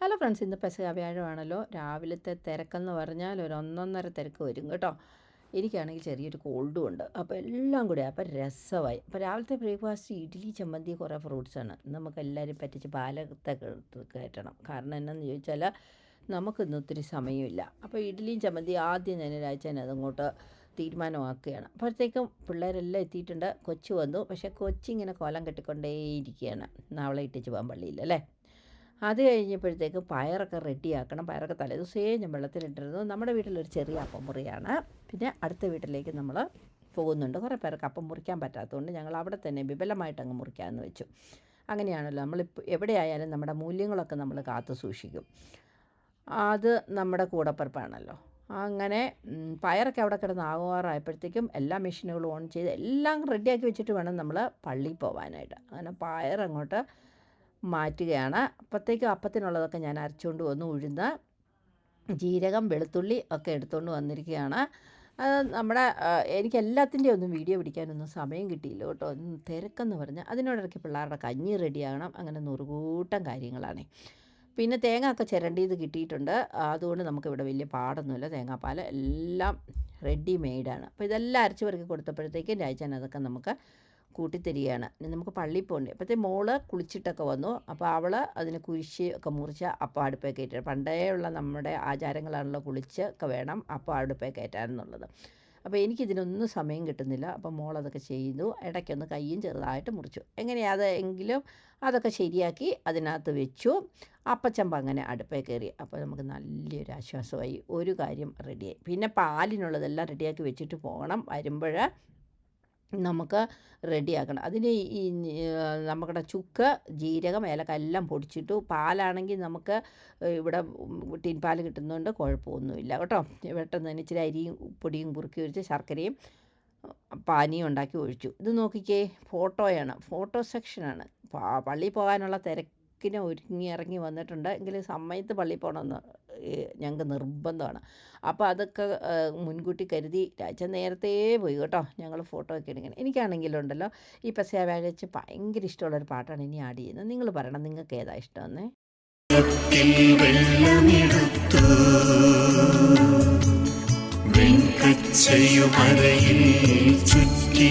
Hello friends ഇന്ന് പെസക വ്യാഴമാണല്ലോ രാവിലത്തെ തിരക്കെന്ന് പറഞ്ഞാൽ ഒരു ഒന്നൊന്നര തിരക്ക് വരും കേട്ടോ. എനിക്കാണെങ്കിൽ ചെറിയൊരു കോൾഡും ഉണ്ട്. അപ്പോൾ എല്ലാം കൂടി അപ്പോൾ രസമായി. അപ്പോൾ രാവിലത്തെ ബ്രേക്ക്ഫാസ്റ്റ് ഇഡ്ഡലി ചമ്മന്തി കുറേ ഫ്രൂട്ട്സാണ് നമുക്ക് എല്ലാവരും പറ്റിച്ച് പാലത്തെ കയറ്റണം. കാരണം എന്നാന്ന് ചോദിച്ചാൽ നമുക്കിന്ന് ഒത്തിരി സമയമില്ല. അപ്പോൾ ഇഡ്ഡലിയും ചമ്മന്തി ആദ്യം ഞാൻ രാജാൻ അതങ്ങോട്ട് തീരുമാനമാക്കുകയാണ്. അപ്പോഴത്തേക്കും പിള്ളേരെല്ലാം എത്തിയിട്ടുണ്ട്. കൊച്ചു വന്നു. പക്ഷേ കൊച്ചിങ്ങനെ കോലം കെട്ടിക്കൊണ്ടേയിരിക്കുകയാണ്. നാളെ ഇട്ടിച്ച് പോകാൻ പള്ളിയില്ലല്ലേ അത് കഴിഞ്ഞപ്പോഴത്തേക്ക് പയറൊക്കെ റെഡിയാക്കണം പയറൊക്കെ തലേദിവസമേ ഞാൻ വെള്ളത്തിലിട്ടിരുന്നു. നമ്മുടെ വീട്ടിലൊരു ചെറിയ അപ്പം മുറിയാണ്. പിന്നെ അടുത്ത വീട്ടിലേക്ക് നമ്മൾ പോകുന്നുണ്ട്. കുറേ പേർക്ക് അപ്പം മുറിക്കാൻ പറ്റാത്തതുകൊണ്ട് ഞങ്ങൾ അവിടെ തന്നെ വിപുലമായിട്ട് അങ്ങ് മുറിക്കാമെന്ന് വെച്ചു. അങ്ങനെയാണല്ലോ നമ്മളിപ്പോൾ എവിടെയായാലും നമ്മുടെ മൂല്യങ്ങളൊക്കെ നമ്മൾ കാത്തു സൂക്ഷിക്കും. അത് നമ്മുടെ കൂടപ്പിറപ്പാണല്ലോ. അങ്ങനെ പയറൊക്കെ അവിടെ കിടന്ന് ആകുവാറായപ്പോഴത്തേക്കും എല്ലാ മെഷീനുകളും ഓൺ ചെയ്ത് എല്ലാം റെഡിയാക്കി വെച്ചിട്ട് വേണം നമ്മൾ പള്ളിയിൽ പോകാനായിട്ട് അങ്ങനെ പയർ അങ്ങോട്ട് മാറ്റുകയാണ്. അപ്പോഴത്തേക്കും അപ്പത്തിനുള്ളതൊക്കെ ഞാൻ അരച്ചുകൊണ്ട് വന്നു ഉഴുന്ന് ജീരകം വെളുത്തുള്ളി ഒക്കെ എടുത്തുകൊണ്ട് വന്നിരിക്കുകയാണ്. നമ്മുടെ എനിക്ക് എല്ലാത്തിന്റെയും ഒന്നും വീഡിയോ പിടിക്കാനൊന്നും സമയം കിട്ടിയില്ല കേട്ടോ. തിരക്കെന്ന് പറഞ്ഞാൽ അതിനോടിടയ്ക്ക് പിള്ളേരുടെ കഞ്ഞി റെഡിയാകണം അങ്ങനെ നൂറുകൂട്ടം കാര്യങ്ങളാണ്. പിന്നെ തേങ്ങ ഒക്കെ ചിരണ്ടിയത് കിട്ടിയിട്ടുണ്ട്. അതുകൊണ്ട് നമുക്കിവിടെ വലിയ പാടൊന്നുമില്ല. തേങ്ങാപ്പാൽ എല്ലാം റെഡി മെയ്ഡാണ് അപ്പോൾ ഇതെല്ലാം അരച്ച് പെറുക്കി കൊടുത്തപ്പോഴത്തേക്കും രാജാൻ അതൊക്കെ നമുക്ക് കൂട്ടിത്തരികയാണ്. ഇനി നമുക്ക് പള്ളിയിൽ പോകണ്ടേ അപ്പോഴത്തെ മോൾ കുളിച്ചിട്ടൊക്കെ വന്നു. അപ്പോൾ അവൾ അതിന് കുരിശി ഒക്കെ മുറിച്ച് അപ്പം അടുപ്പേ കയറ്റാൻ പണ്ടേ ഉള്ള നമ്മുടെ ആചാരങ്ങളാണല്ലോ കുളിച്ച് ഒക്കെ വേണം അപ്പം അടുപ്പേ കയറ്റാനെന്നുള്ളത്. അപ്പോൾ എനിക്കിതിനൊന്നും സമയം കിട്ടുന്നില്ല. അപ്പോൾ മോളതൊക്കെ ചെയ്തു. ഇടയ്ക്കൊന്ന് കയ്യും ചെറുതായിട്ട് മുറിച്ചു. എങ്ങനെയാ അത് എങ്കിലും അതൊക്കെ ശരിയാക്കി അതിനകത്ത് വെച്ചു. അപ്പച്ചമ്പ അങ്ങനെ അടുപ്പേ കയറി. അപ്പോൾ നമുക്ക് നല്ലൊരു ആശ്വാസമായി. ഒരു കാര്യം റെഡിയായി. പിന്നെ പാലിനുള്ളതെല്ലാം റെഡിയാക്കി വെച്ചിട്ട് പോകണം. വരുമ്പോൾ നമുക്ക് റെഡിയാക്കണം അതിന് ഈ നമ്മുടെ ചുക്ക് ജീരകം ഏലക്ക എല്ലാം പൊടിച്ചിട്ടു പാലാണെങ്കിൽ നമുക്ക് ഇവിടെ ടിൻ പാൽ കിട്ടുന്നതുകൊണ്ട് കുഴപ്പമൊന്നുമില്ല കേട്ടോ? പെട്ടെന്ന് തന്നെ ഇച്ചിരി അരിയും പൊടിയും കുറുക്കി ഒഴിച്ച് ശർക്കരയും പാനിയും ഉണ്ടാക്കി ഒഴിച്ചു. ഇത് നോക്കിക്കേ ഫോട്ടോയാണ്. ഫോട്ടോ സെക്ഷനാണ്. പള്ളിയിൽ പോകാനുള്ള തിരക്കിന് ഒരുങ്ങി ഇറങ്ങി വന്നിട്ടുണ്ട്. എങ്കിലും സമയത്ത് പള്ളിയിൽ പോകണമെന്ന് ഞങ്ങൾക്ക് നിർബന്ധമാണ്. അപ്പോൾ അതൊക്കെ മുൻകൂട്ടി കരുതി രാജ നേരത്തെ പോയി കേട്ടോ. ഞങ്ങൾ ഫോട്ടോ ഒക്കെ എടുക്കണം. എനിക്കാണെങ്കിലുണ്ടല്ലോ ഈ പെസയ വ്യാഴാഴ്ച ഭയങ്കര ഇഷ്ടമുള്ളൊരു പാട്ടാണ് ഇനി ആഡ് ചെയ്യുന്നത്. നിങ്ങൾ പറയണം നിങ്ങൾക്ക് ഏതാ ഇഷ്ടമെന്നേ? ചുറ്റി.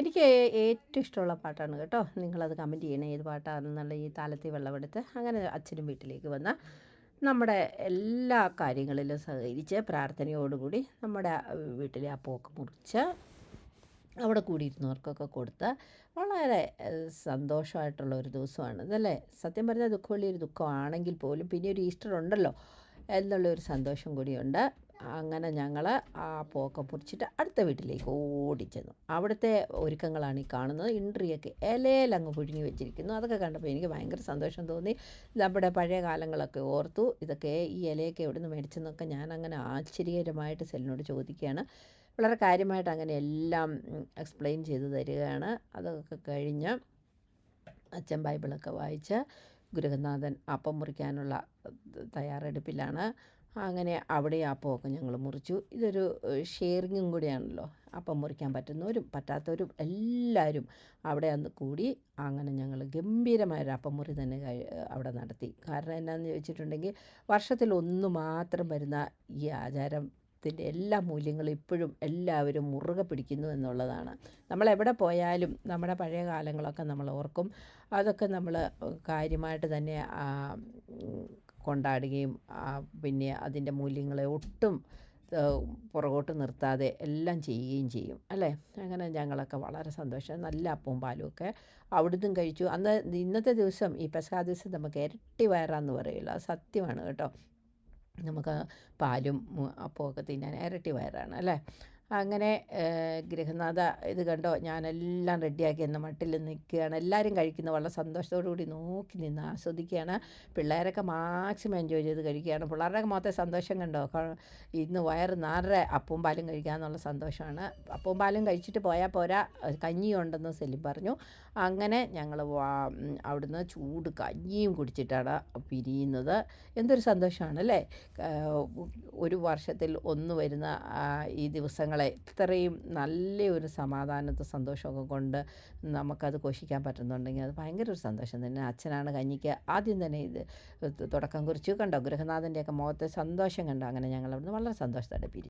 എനിക്ക് ഏറ്റവും ഇഷ്ടമുള്ള പാട്ടാണ് കേട്ടോ. നിങ്ങളത് കമന്റ് ചെയ്യണേ. ഏത് പാട്ടാണെന്നുള്ള ഈ താലത്തിൽ വെള്ളമെടുത്ത് അങ്ങനെ അച്ഛനും വീട്ടിലേക്ക് വന്ന നമ്മുടെ എല്ലാ കാര്യങ്ങളിലും സഹകരിച്ച് പ്രാർത്ഥനയോടുകൂടി നമ്മുടെ വീട്ടിലെ ആ, അപ്പമൊക്കെ മുറിച്ച് അവിടെ കൂടിയിരുന്നവർക്കൊക്കെ കൊടുത്ത് വളരെ സന്തോഷമായിട്ടുള്ള ഒരു ദിവസമാണ്. ഇതല്ലേ? സത്യം പറഞ്ഞാൽ ദുഃഖമുള്ള ഒരു ദുഃഖമാണെങ്കിൽ പോലും പിന്നെ ഒരു ഈസ്റ്റർ ഉണ്ടല്ലോ എന്നുള്ളൊരു സന്തോഷം കൂടിയുണ്ട്. അങ്ങനെ ഞങ്ങൾ ആ പോക്ക പൊറിച്ചിട്ട് അടുത്ത വീട്ടിലേക്ക് ഓടിച്ചെന്നു അവിടുത്തെ ഒരുക്കങ്ങളാണ് ഈ കാണുന്നത്. ഇൻട്രിയൊക്കെ ഇലയിലങ്ങ് പുഴുങ്ങി വെച്ചിരിക്കുന്നു. അതൊക്കെ കണ്ടപ്പോൾ എനിക്ക് ഭയങ്കര സന്തോഷം തോന്നി. നമ്മുടെ പഴയ കാലങ്ങളൊക്കെ ഓർത്തു. ഇതൊക്കെ ഈ ഇലയൊക്കെ എവിടെ നിന്ന് മേടിച്ചെന്നൊക്കെ ഞാൻ അങ്ങനെ ആശ്ചര്യകരമായിട്ട് സെല്ലിനോട് ചോദിക്കുകയാണ്. വളരെ കാര്യമായിട്ട് അങ്ങനെ എല്ലാം എക്സ്പ്ലെയിൻ ചെയ്തു തരികയാണ്. അതൊക്കെ കഴിഞ്ഞ് അച്ഛൻ ബൈബിളൊക്കെ വായിച്ച് ഗുരുനാഥൻ അപ്പം മുറിക്കാനുള്ള തയ്യാറെടുപ്പിലാണ്. അങ്ങനെ അവിടെ ആ പോക്ക് ഞങ്ങൾ മുറിച്ചു. ഇതൊരു ഷെയറിങ്ങും കൂടിയാണല്ലോ. അപ്പം മുറിക്കാൻ പറ്റുന്നവരും പറ്റാത്തവരും എല്ലാവരും അവിടെ അന്ന് കൂടി അങ്ങനെ ഞങ്ങൾ ഗംഭീരമായൊരു അപ്പം മുറി തന്നെ അവിടെ നടത്തി. കാരണം എന്നാന്ന് ചോദിച്ചിട്ടുണ്ടെങ്കിൽ വർഷത്തിൽ ഒന്ന് മാത്രം വരുന്ന ഈ ആചാരം ത്തിന്റെ എല്ലാ മൂല്യങ്ങളും ഇപ്പോഴും എല്ലാവരും മുറുകെ പിടിക്കുന്നു എന്നുള്ളതാണ്. നമ്മൾ എവിടെ പോയാലും നമ്മുടെ പഴയ കാലങ്ങളൊക്കെ നമ്മൾ ഓർക്കും. അതൊക്കെ നമ്മൾ കാര്യമായിട്ട് തന്നെ കൊണ്ടാടുകയും പിന്നെ അതിന്റെ മൂല്യങ്ങളെ ഒട്ടും പുറകോട്ട് നിർത്താതെ എല്ലാം ചെയ്യുകയും ചെയ്യും. അല്ലേ? അങ്ങനെ ഞങ്ങളൊക്കെ വളരെ സന്തോഷം. നല്ല അപ്പവും പാലും ഒക്കെ അവിടുന്ന് കഴിച്ചു. അന്ന് ഇന്നത്തെ ദിവസം ഈ പെസഹ ദിവസം നമുക്ക് ഇരട്ടി വയറാന്ന് പറയുള്ളൂ അത് സത്യമാണ് കേട്ടോ. നമുക്ക് പാലും അപ്പമൊക്കെ തിന്നാൻ ഇരട്ടി വയറാണ്. അല്ലേ? അങ്ങനെ ഗൃഹനാഥ ഇത് കണ്ടോ? ഞാനെല്ലാം റെഡിയാക്കി എന്ന മട്ടിൽ നിൽക്കുകയാണ് എല്ലാവരും കഴിക്കുന്ന. വളരെ സന്തോഷത്തോടു കൂടി നോക്കി നിന്ന് ആസ്വദിക്കുകയാണ്. പിള്ളേരൊക്കെ മാക്സിമം എൻജോയ് ചെയ്ത് കഴിക്കുകയാണ്. പിള്ളേരുടെ മൊത്തം സന്തോഷം കണ്ടോ? ഇന്ന് വയറ് നാറേ അപ്പവും പാലും കഴിക്കാമെന്നുള്ള സന്തോഷമാണ്. അപ്പവും പാലും കഴിച്ചിട്ട് പോയാൽ പോരാ. കഞ്ഞിയുണ്ടെന്ന് സെലിം പറഞ്ഞു. അങ്ങനെ ഞങ്ങൾ അവിടുന്ന് ചൂട് കഞ്ഞിയും കുടിച്ചിട്ടാണ് പിരിയുന്നത്. എന്തൊരു സന്തോഷമാണ് അല്ലേ ഒരു വർഷത്തിൽ ഒന്ന് വരുന്ന ഈ ഈ ദിവസങ്ങളെ ഇത്രയും നല്ല ഒരു സമാധാനത്തെ സന്തോഷമൊക്കെ കൊണ്ട് നമുക്കത് ഘോഷിക്കാൻ പറ്റുന്നുണ്ടെങ്കിൽ അത് ഭയങ്കര ഒരു സന്തോഷം തന്നെ. അച്ഛനാണ് കഞ്ഞിക്ക് ആദ്യം തന്നെ ഇത് തുടക്കം കുറിച്ചു. കണ്ടോ? ഗൃഹനാഥന്റെയൊക്കെ മുഖത്തെ സന്തോഷം കണ്ടോ? അങ്ങനെ ഞങ്ങൾ അവിടുന്ന് വളരെ സന്തോഷത്തോടെ പിരിഞ്ഞു.